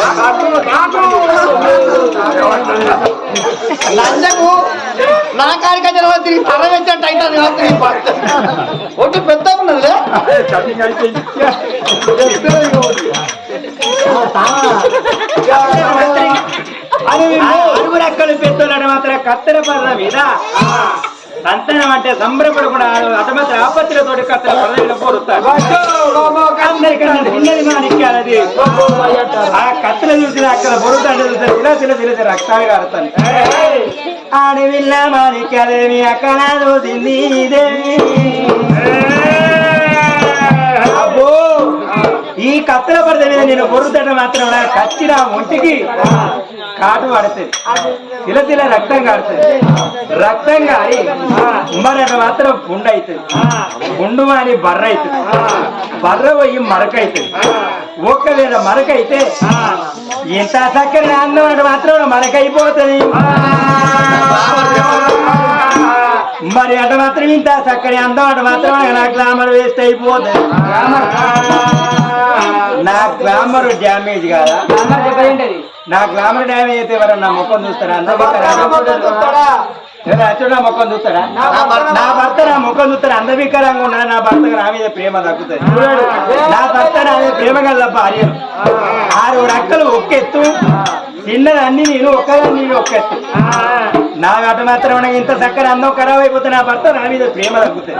ఆ కాటో కాటో ఆ కాటో లంచకు నా కాడికి తిరిగి తల వెచ్చట్టు అవుతుంది ఒట్టు పెద్ద ఉన్నదిలే అడుగు పెద్దలు పెట్టులను మాత్రం కత్తెర పర్ర మీద సంతానం అంటే సంబరపడకుండా అతమాత్ర ఆపత్తులతోటి కత్తెర పర్ర అందరికన్నా ఆ కత్తెర చూసిన అక్కడ బొరుతాడు చూస్తారు ఇలా తిల తిల రక్తాలు కారుతాను. ఆడవిల్ల మాణిక్యాలేమి అక్కడ చూసింది దేవి. అబ్బో! ఈ కత్తెర పడత మీద నేను బొరుతాడు మాత్రం నా ఒంటికి. కాటు పడుతుంది తిల తిల రక్తం కాడుతుంది రక్తం కారి ఉమ్మరట మాత్రం గుండు అవుతుంది గుండు అని బర్ర అవుతుంది బర్ర పోయి మరక అవుతుంది ఒక్కవేళ మరక అయితే ఎంత చక్కని అన్నం అంటే మాత్రం మరక అయిపోతుంది మరి అటు మాత్రం ఇంత చక్కని అందం అటు మాత్రం నా గ్లామర్ వేస్ట్ అయిపోతుంది. నా గ్లామర్ డ్యామేజ్ కాదా? నా గ్లామర్ డ్యామేజ్ అయితే ఎవరన్నా ముఖం చూస్తారా? అచ్చుడు నా ముఖం చూస్తాడా? నా భర్త నా ముఖం చూస్తాడు అందవికరంగా ఉన్నా నా భర్తకు నా మీద ప్రేమ తగ్గుతుంది. నా భర్త నా మీద ప్రేమ కల భార్యను ఆరు అక్కలు ఒక్కెత్తు. చిన్నది అన్ని నేను ఒక్కదాన్ని నేను ఒక్కెత్తు నా గట మాత్రం ఇంత చక్కర అందం ఖరాబ్ అయిపోతే నా భర్త నా మీద ప్రేమ తగ్గుతుంది.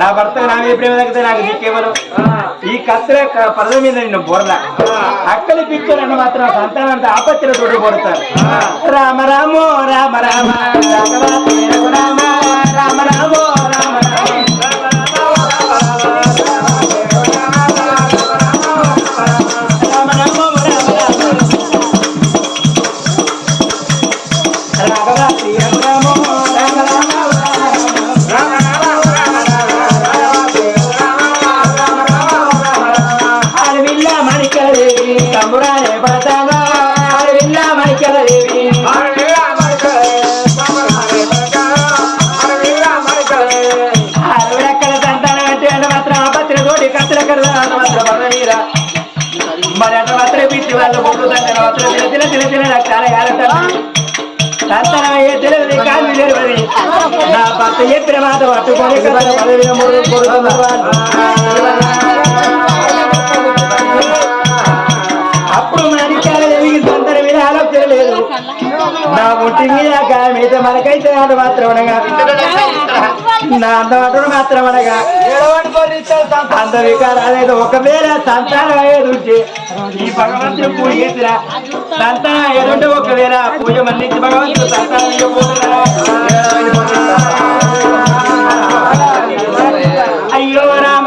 నా భర్త నా మీద ప్రేమ తగ్గితే నాకు నీకెవరు ఈ కత్తెర పరద మీద నిన్ను బొరద అక్కలి పిక్చర్ మాత్రం సంతానం అంతా ఆపత్తిలో తోటి కొడతారు. రామ రామో రామ రామ రామ రామ రామో రామ రామ. అయ్యే. తెలియదు కాదు తెలియదు నా భర్త చెప్పిన మాట పట్టుకొని కత్తెర నా ఒంటి మీద గాయం అయితే మనకైతే నాడు మాత్రం అనగా. నా అందవాడు మాత్రం అనగా. అంత వికారాలేదు ఒకవేళ సంతానం అయ్యేది ఉంటే ఈ భగవంతుడు పూజ చేసిరా. సంతానం అయ్యేది ఉంటే ఒకవేళ పూజ మన్నించి భగవంతుడు సంతానం ఇవ్వబోతున్నారా? అయ్యో రామ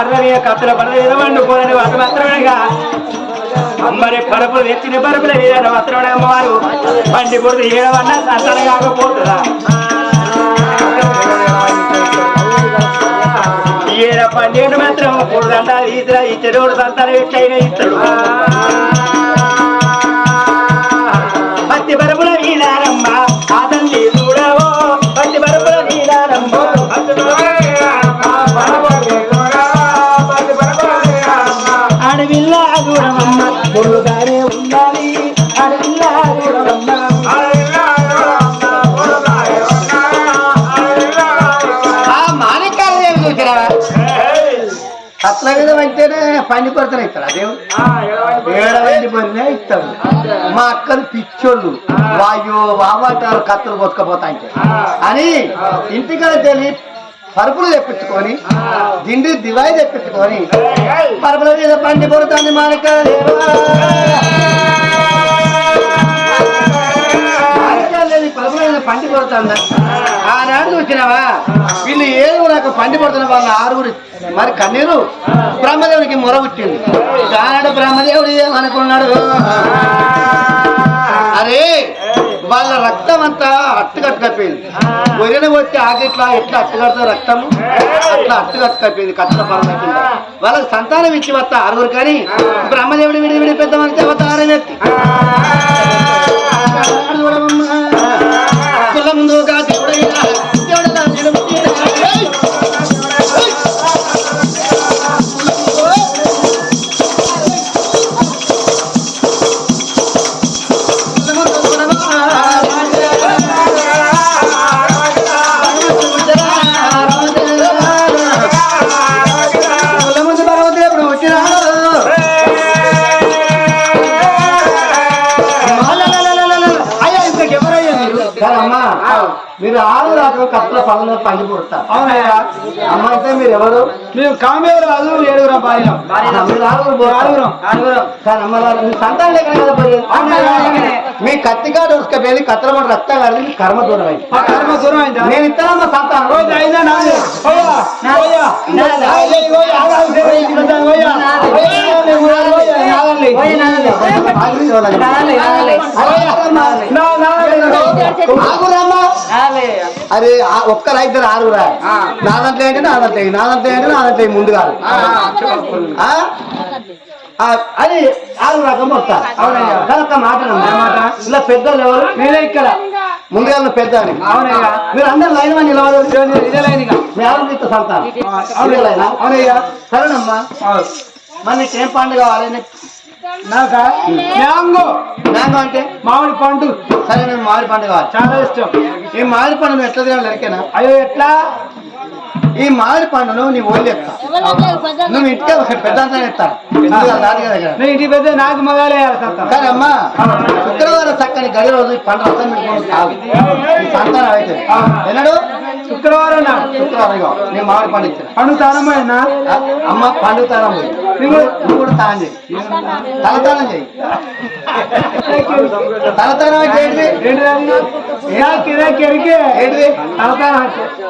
పర్వమైన కత్తుల పర్వదిన వండుకోదని వాటి మాత్రమేగా అమ్మని పరుపులు తెచ్చిన పరుపులు మీద మాత్రమే అమ్మవారు. బండి బురద ఏడవన్నా సంతానం కాకపోతుందా? ఈయన పండి మాత్రం మూడు దండాలు ఈతరా ఇచ్చాడు సంతానం ఎట్లయినా ఇస్తాడు. కట్ల మీద వంటేనే పండి కొరతనే ఇస్తాడు అదేవు ఏడవండి పొరినే ఇస్తాడు. మా అక్కలు పిచ్చోళ్ళు. వాయో వావాటారు కత్తలు కొట్టుకపోతా అని ఇంటికల తెలియ పరుపులు తెప్పించుకొని దిండి దివాయి తెప్పించుకొని పరుపుల మీద పండి కొడుతుంది మాణిక్యాల పండి పడుతుందా ఆనాడు వచ్చినావా? వీళ్ళు ఏదో నాకు పండి కొడుతున్న వాళ్ళ ఆరుగురు. మరి కన్నీరు బ్రహ్మదేవునికి మొర పుట్టింది. ఆనాడు బ్రహ్మదేవుడు ఏమనుకున్నాడు? అరే వాళ్ళ రక్తం అంతా అట్టుకట్టుకపోయింది గొర్రెను కొట్టి ఆగిట్లా ఎట్లా అట్టుకడతా రక్తము? అట్లా అట్టుకట్టుకపోయింది కట్ల పరమ కింద. వాళ్ళకి సంతానం ఇచ్చి వస్తా ఆరుగురు కానీ బ్రహ్మదేవుడు విడి విడి పెద్ద మనిషి అవతారం ఎత్తి. కుల ముందు ఒక పుడతారు అవునయ్యా. మీరు ఎవరు మేము కామేరు ఏడుగురా భార్య ఆరుగురు. ఆరుగురం. మీ సంతానం లేకనే కదా. మీ కత్తెర పడి రక్తం కాదు మీ కర్మ దూరం అయింది. కర్మ దూరం అయిందా? నేను ఇస్తానమ్మా సంతానం. రోజు అయినా నాదే ఆగురమ్మా. అరే ఒక్క రైతు ఆరుగురా? నా దాంట్లో ఏంటి? నా దాంట్లో ఏంటి, నా దాంట్లో ఏంటి నా దాంట్లో ఏంటి, ముందు కాదు అది ఆరు రకం వస్తా. అవునయ్యా. మాట. మాట? ఇలా పెద్దలు ఎవరు? నేనే ఇక్కడ. ముందుగా పెద్ద అని. అవునయ్యా. మీరు అందరు లైన్ అని ఇదే లైన్ సంతానం? అవునయ్యా. సరేనమ్మా. మరి నీకు ఏం పండు కావాలి నీకు? మ్యాంగో. మ్యాంగో అంటే? మామిడి పండు. సరే నేను మామిడి పండు కావాలి. చాలా ఇష్టం. ఈ మామిడి పండు నువ్వు ఎట్లా తినాలి ఎరికేనా అయ్యో ఎట్లా? ఈ మామిడి పండును నీ ఓళ్ళు ఎత్తా నువ్వు ఇంటికే ఒక పెద్ద కదా నేను ఇంటి పెద్ద నాకు మగాలే కానీ అమ్మా. శుక్రవారం చక్కని గడి రోజు ఈ పండు రసం ఈ సంతానం అవుతుంది ఎన్నడు? శుక్రవారం శుక్రవారం నేను మామిడి పండు ఇచ్చిన. పండు తానమైనా ఆ, అమ్మ పండు తానం చేయి నువ్వు కూడా తానం చేయి తలతానం చేయి తలతానం అంటే ఏంటిది?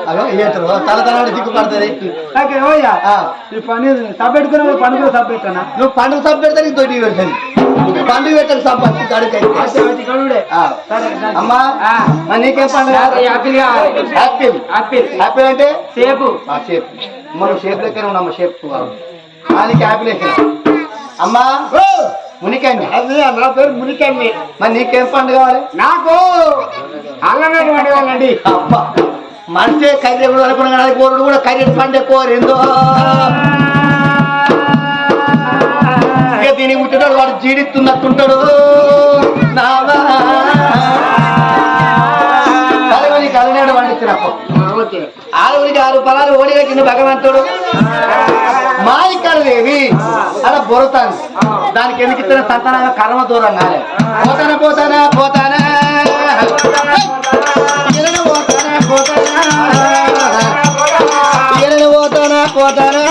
అదో? ఏతరు దిక్కు పడుతుంది. ఈ పని సబ్బెట్టుకున్న పండు కూడా సబ్బెట్టనా నువ్వు పండుగ సబ్బు పెడితే నీకు తోటి పెడతాను పండుగ సబ్బు అట్టి కడుకైతే అమ్మా మరి నీకేం పండుగ? యాపిల్ యాపిల్ యాపిల్ యాపిల్ అంటే? సేపు ఆ షేప్. మనం షేప్ లెక్కనే ఉన్నాం షేప్. దానికి యాపిల్ ఎక్కడ అమ్మా మునికండి నా పేరు మునికండి మరి నీకేం పండు కావాలి? నాకు అల్లమేటి అడగాలండి అబ్బా మనిషే కర్రీ కూడా కర్రీ పండే కోరిందో? పుట్టినాడు వాడు జీడిస్తున్నట్టుంటాడు. కలవని కలనాడు వండించినప్పుడు ఆరుగురికి ఆరు పొలాలు ఓడిగట్టిన భగవంతుడు. మాలికాడదేవి అలా బొరుతాను. దానికి ఎందుకు ఇచ్చిన సంతానంగా కర్మ దూరం కాలే. పోతానా పోతానా పోతానా. పోతానా పోతానా. పోతానా పోతానా.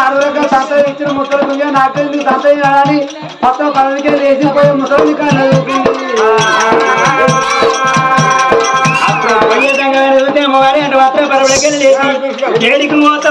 రకాల సంతలు ఇచ్చిన ముసలి నాకు నీకు సంతలు కాదని మొత్తం కళ్ళకి లేచిపోయి ముసలి కానీ అప్పుడు పోయే సంగతి చూస్తే మొగాడి అంటే వస్త్రం పరవడికి లేచి ఏడికి మోతా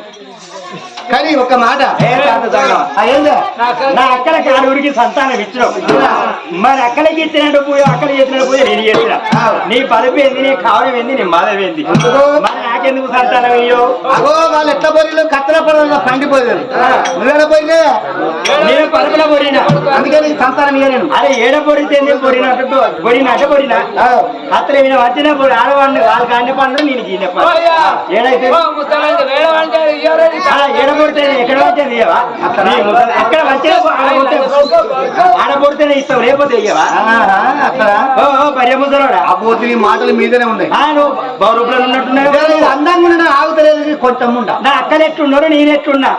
కానీ ఒక మాట. నా అక్కడికి ఆరుగురికి సంతానం ఇచ్చినావు మరి అక్కడికి ఇచ్చినట్టు పోయి అక్కడ చేసినట్టు పోయి నేను చేసిన. నీ పలుపు ఏంది నీ కావడం ఏంది నీ మాదం ఏంది? మరి నాకెందుకు సంతానం అయ్యో అగో వాళ్ళు ఎట్లా పోయిన కత్తెర పడవ పండిపోయారు. నువ్వేడ పోయినే? నేను పలుపులో పొడినా అందుకే నీకు సంతానం ఇయ్య నేను. అరే ఏడ పొడితే పొడినట్టు పొడినా ఆ, అతను ఈయన వచ్చిన పొడి ఆడవాడిని వాళ్ళకి అన్ని పండ్లు నేను గీన ఏడైతే? ఏడ పుడితే ఎక్కడ వచ్చేది ఇయ్యవా ఎక్కడ వచ్చే ఆడ పుడితేనే ఇస్తావు ఇయ్యవా? భర్య ముసలోడా? ఆ పోతే మాటలు మీదనే ఉన్నాయి. నువ్వు ఉన్నట్టున్నావు. ఇదే ఇది అందంగా ఉన్నా ఆగుతలేదు కొంచెం ఉండ. నా అక్కలు ఎట్లున్నారు నేను ఎట్లున్నా?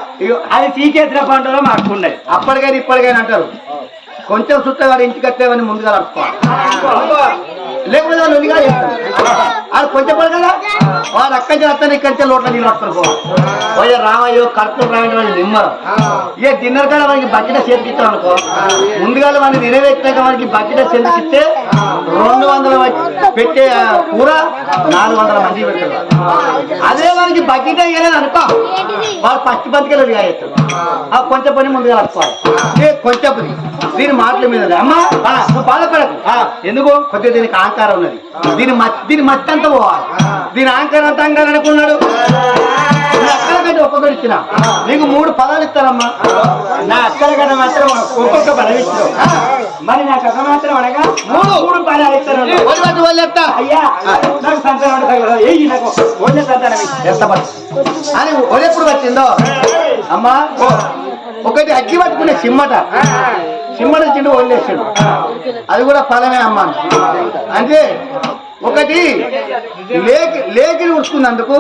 అది సీకేసిన పంటలో మాకున్నది అప్పటికైనా ఇప్పటికైనా అంటారు. కొంచెం సుత్తగాడు ఇంటికి కట్టేవని ముందుగా నడుచుకోవాలి. లేకపోతే వాళ్ళు ఉనిగా చేస్తారు ఆడు కొంచెం పడు కదా? వాడు అక్కడి నుంచి వస్తాను ఇక్కడి నుంచి లోట్ల నీళ్ళు వస్తారు పోయే రామయ్యో కడుపు వాళ్ళు నిమ్మరం. ఏ డిన్నర్ కాడ మనకి బకెట చేతికి ఇస్తాం అనుకో ముందుగా మనకి నిలబెట్టినాక మనకి బకెట చేతికి ఇస్తే రెండు వందల పెట్టే కూర నాలుగు వందల మంది పెడతారు అదే మనకి బకెట వేయలేదు అనుకో వాడు ఫస్ట్ బతికెళ్ళి చేస్తారు ఆ కొంచెం పని ముందుగా ఏ కొంచెం పని? దీని మాటల మీద అమ్మా బాధపడకు. ఎందుకు? కొద్దిగా దీనికి అహంకారం ఉన్నది. దీని దీని మట్టి అంతా పోవాలి. దీని అహంకారం అంతా అంగారు అనుకున్నాడు? అక్కల కంటే ఒక్కొక్కరు ఇచ్చిన నీకు మూడు పదాలు ఇస్తానమ్మా. నా అక్కల కన్నా మాత్రం ఒక్కొక్క బలం ఇస్తావు మరి నాకు ఒక మాత్రం అనగా మూడు. మూడు పదాలు వదిలేస్తా. అయ్యా నాకు సంతానం. ఏయ్ నాకు ఓన్లీ సంతానం. ఎంత అని ఒడెప్పుడు వచ్చిందో అమ్మా ఒకటి అగ్గి పట్టుకునే సిమ్మట సిమ్మట చిండు వదిలేసాడు అది కూడా ఫలమే అమ్మా. అంటే ఒకటి లేకి లేకిని ఉడుచుకున్నందుకు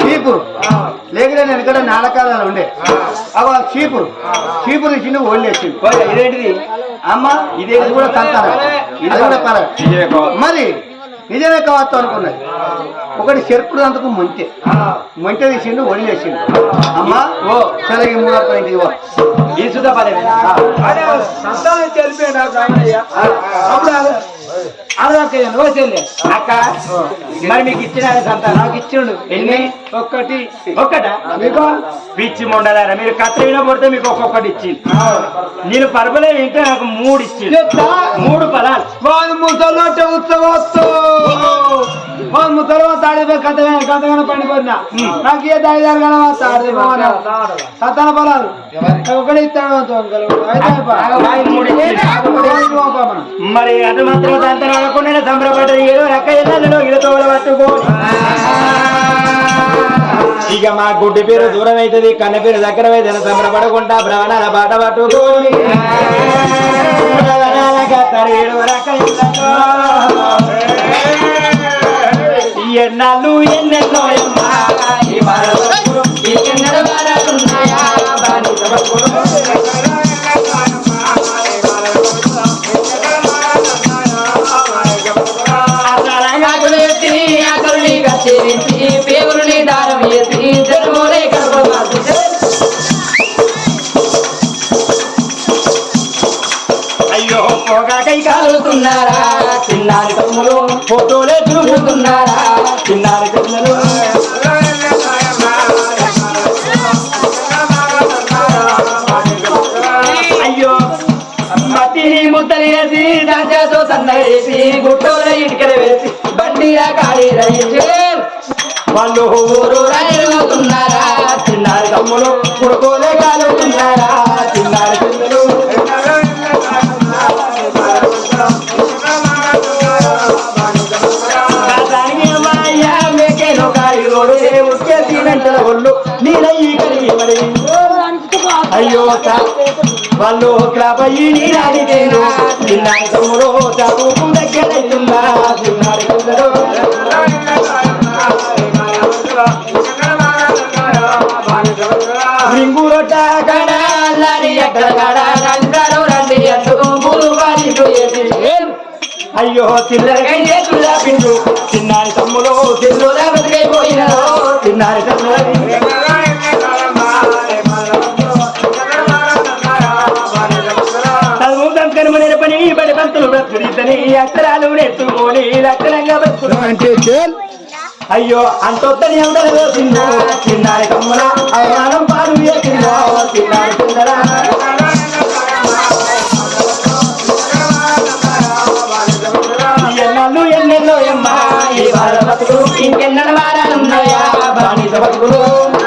చీపురు. లేకిని వెనకడ నాలకాలు ఉండే. అవ చీపురు. చీపురు ఓయ్, ఇదేంటిది? అమ్మ ఇది కూడా సంతానం. ఇది కూడా ఫలమే. మరి నిజమే కావచ్చు అనుకున్నది. ఒకటి చెరుపుడు అందుకు ముంచె ముంచె తీసిండు వదిలేసిండు అమ్మా ఓ. సరే ఈ మూడో పాయింట్ ఇవ్వ ఈ సుధా పదవి సంతానం తెలిపోయినా రామయ్య. అప్పుడు అక్క మరి మీకు ఇచ్చిన నాకు ఇచ్చిండు. ఎన్ని? ఒక్కటి. ఒక్కట? మీకు? పిచ్చి మొండలారా మీరు కత్తిరిన పడితే మీకు ఒక్కొక్కటి ఇచ్చింది నేను పరపలే వింటే నాకు మూడు ఇచ్చింది మూడు ఫలాలు. ముసలోట ఒకటి ఇస్తాడు మూడు ఇచ్చింది. మరి అది మాత్రం అంతరాలకుండా సంబరపడ్డది ఏదో రక్క ఎన్నో ఇడతో పట్టుకోని. ఇక మా గుడ్డి పేరు దూరం అవుతుంది కన్న పేరు దగ్గర అయితే సంబరపడకుండా భ్రవణాల బాట పట్టుకోని. భ్రవణాల గత్తరు ఏడు రక్క ఇళ్ళతో. ఈ ఎన్నాళ్ళు ఎన్నెన్నో ఎమ్మా, ఫోటోలే చూపుతున్నారా? చిన్నారి పిల్లలు అయ్యో ముద్దలు వేసి దాచాతో సన్నవేసి గుట్టోల ఇటుకలు వేసి బండిరా కాళీ రైలు వాళ్ళు ఊరు రాయలుతున్నారా చిన్నారి తమ్ముడు కొడుకోలే అయ్యో వాళ్ళు క్లాపయ్యి నీరాడి తేను చిన్నారి తమ్ముడు చాపుకు దగ్గరైతుందా చిన్నారి పిల్లలు రింగురొట్ట గడ ఎక్కడ గడ రండి అంటూ గురు వారితో అయ్యో చిల్లరకై చేతుల పిండు చిన్నారి తమ్ముడు చిల్లు బతికైపోయినారో చిన్నారి తమ్ముడు అక్షరాలు లక్షణంగా అయ్యో అంతొద్దని చిన్నారి అవమానం పాలు చిన్నారి ఎన్నెన్నో ఎమ్మా ఈ వార బతుకులు ఇంకెన్నెన్న వారాలున్నాయా బానిస బతుకులు.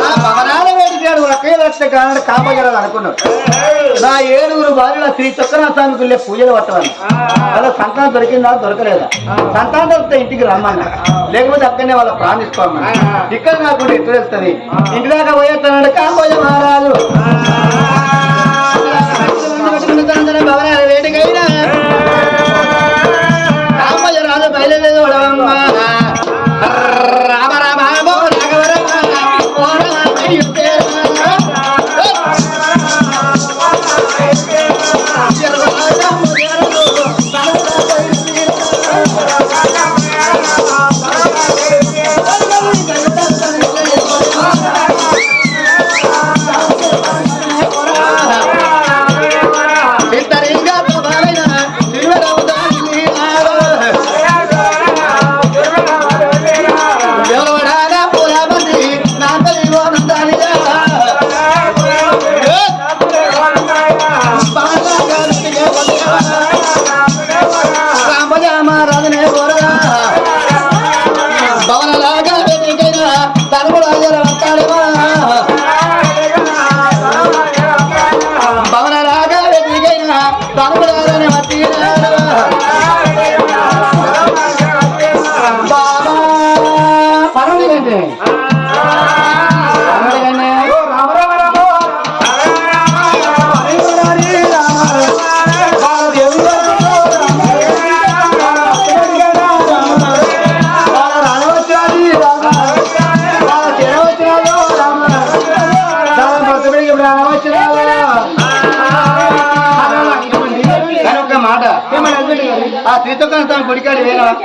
ఆ భవనాల ఒకే అనుకున్నాడు. నా ఏడుగురు భార్యల శ్రీ చక్రనాథానికి వెళ్ళే పూజలు పట్టమని అలా సంతానం దొరికిందా దొరకలేదా? సంతానం దొరికితే ఇంటికి రమ్మన్నా. లేకపోతే అక్కడనే వాళ్ళ ప్రాణిస్తామన్నా ఇక్కడ నాకు ఎక్కడ వెళ్తుంది ఇంటి దాకా పోయేస్తానంటే కాపోయ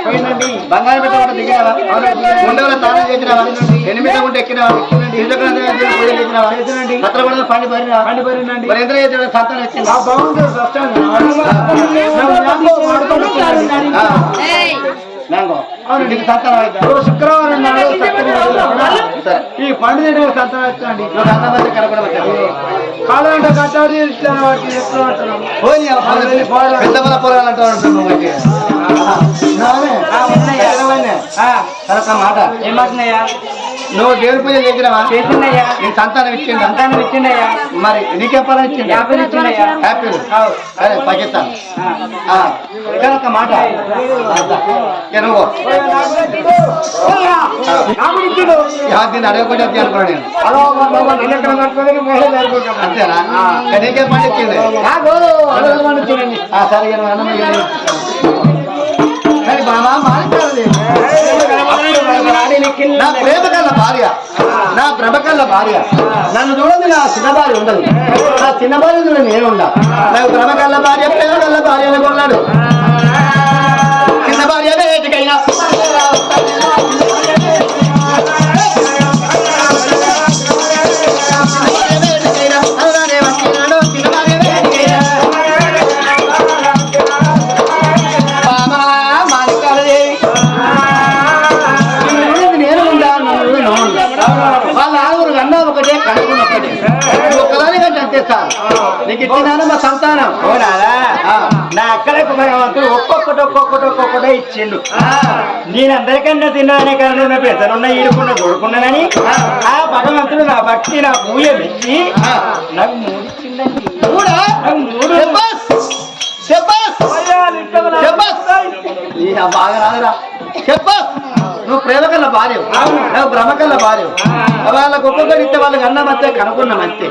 వేరా బంగారం పెట్టకుండా దిగినావా ఉండవల తాళం చేసినావా ఎనిమిది ఉంటే ఎక్కినావా శ్రీతోకాంతం పూజలు చేసినావా పత్రపడ పండి పరినా మరి ఎంత చేసిన సంతానం వచ్చింది మ్యాంగో నీకు సంతానం అయితే శుక్రవారం ఈ పండుగ సంతానం వచ్చండి కనపడవచ్చు కాలంటే కట్టాడి ఇచ్చాను వాటికి పెద్ద పొలాలు అంటూ ఉంటాను నువ్వు. నానే? మాట. దేవుడి పూజ చేసినావా? చేసిందయ్యా నీకు సంతానం ఇచ్చిందా? సంతానం ఇచ్చిందయ్యా. మరి నీకే పొలం ఇచ్చింది? యాభై ఇచ్చిందయ్యా. హ్యాపీలు అదే పాకిస్తాన్ ఆ, ఇక్కడ ఒక మాట. దీన్ని అడగకుండా అనుకున్నాను నేను. అంతేనా? నీకే ఆ, సరే ఇక నువ్వు అన్నం నా ప్రేమ కళ్ళ భార్య నా ప్రభ కళ్ళ భార్య. నన్ను చూడండి నా చిన్న భార్య ఉండదు. నా చిన్న భార్య నేను ఉండా నాకు ప్రభ కళ్ళ భార్య ప్రేమ కళ్ళ భార్య అని కొన్నాడు. వాళ్ళ ఆరుగురు అన్నా ఒకటే కడుపున ఒకటే. ఒక్కదాని కంటే అంతే సార్. నీకు ఇచ్చినాను మా సంతానం. నా అక్కలకు భగవంతుడు ఒక్కొక్కటి ఒక్కొక్కటి ఒక్కొక్కటే ఇచ్చిండు. నేను అందరికన్నా తిన్నానే కన్నా పెద్దనున్న ఈడుకున్న కొడుకున్నానని ఆ. భగవంతుడు నా భక్తి నా పూజ మెచ్చి. నాకు మూడు ఇచ్చిండండి. మూడా? మూడు బాగా రాదురా. శబ్బాస్! నువ్వు ప్రేమ కల్ల భార్య. నువ్వు భ్రమ కల్ల భార్య వాళ్ళకు ఒక్కొక్కటి ఇస్తే వాళ్ళకి అన్నం అంతే కనుక్కున్నాం అంతే.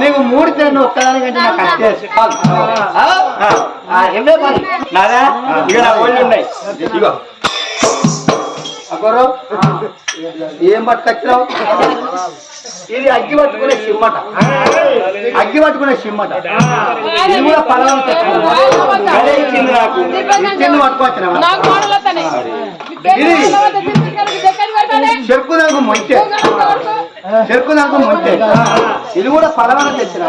నీకు మూడు నువ్వు ఒక్కదానికంటే నాకు అంతే. ఏమే పని నాదా ఇక నా ఒళ్ళు ఉన్నాయి. ఇగో ఏం పట్టుకొచ్చినావు? ఇది అగ్గి పట్టుకునే సిమ్మట అగ్గి పట్టుకునే సిమ్మట ఇది కూడా అదే ఇచ్చింది నాకు. ఇచ్చింది చెరుకు నాకు మొంటే చెరుకు నాకు మొంటే ఇది కూడా పలవన తెచ్చిన.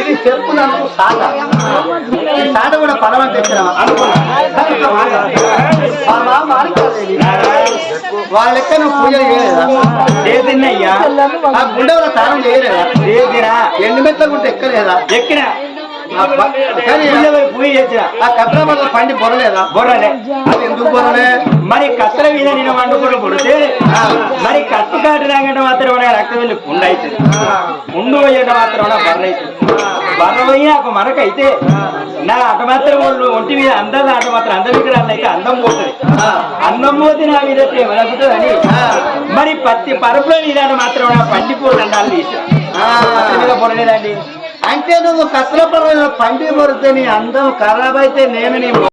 ఇది చెరుకు నాకు సాట. ఈ సాట కూడా పలవన తెచ్చిన. వాళ్ళ లెక్క నువ్వు పూజలు చేయలేదా? ఆ గుండెల తానం చేయలేదా? చేసినా ఎండు మెట్ల గుంట ఎక్కలేదా? ఎక్కిన? అబ్బా, కానీ ఊళ్ళో పోయి పూజ చేసిన ఆ కట్ల వల్ల పండి పొరలేదా బొర్రలే అది ఎందుకు పొరలే మరి కత్తల మీద నేను వండుకుని పుడితే మరి కట్టు కాటు తాగంటే మాత్రం రక్తం వెళ్ళి పుండు అవుతుంది పుండు పోయేట మాత్రం బర్ర అవుతుంది బర్ర పోయి నాకు మనకైతే నా అటు మాత్రం వాళ్ళు ఒంటి మీద అందం అటు మాత్రం అందం విగ్రహాలు అయితే అందం పోతుంది అందం పోతే నా మీద ప్రేమ తగ్గుతుంది అని మరి పత్తి పరుపుల మీద మాత్రం నా పండి పూలు దండాలు తీసిన పత్తి మీద పొరలేదండి అంటే నువ్వు కట్ల పండి పొరితే నీ అందం ఖరాబ్ అయితే నేను నీ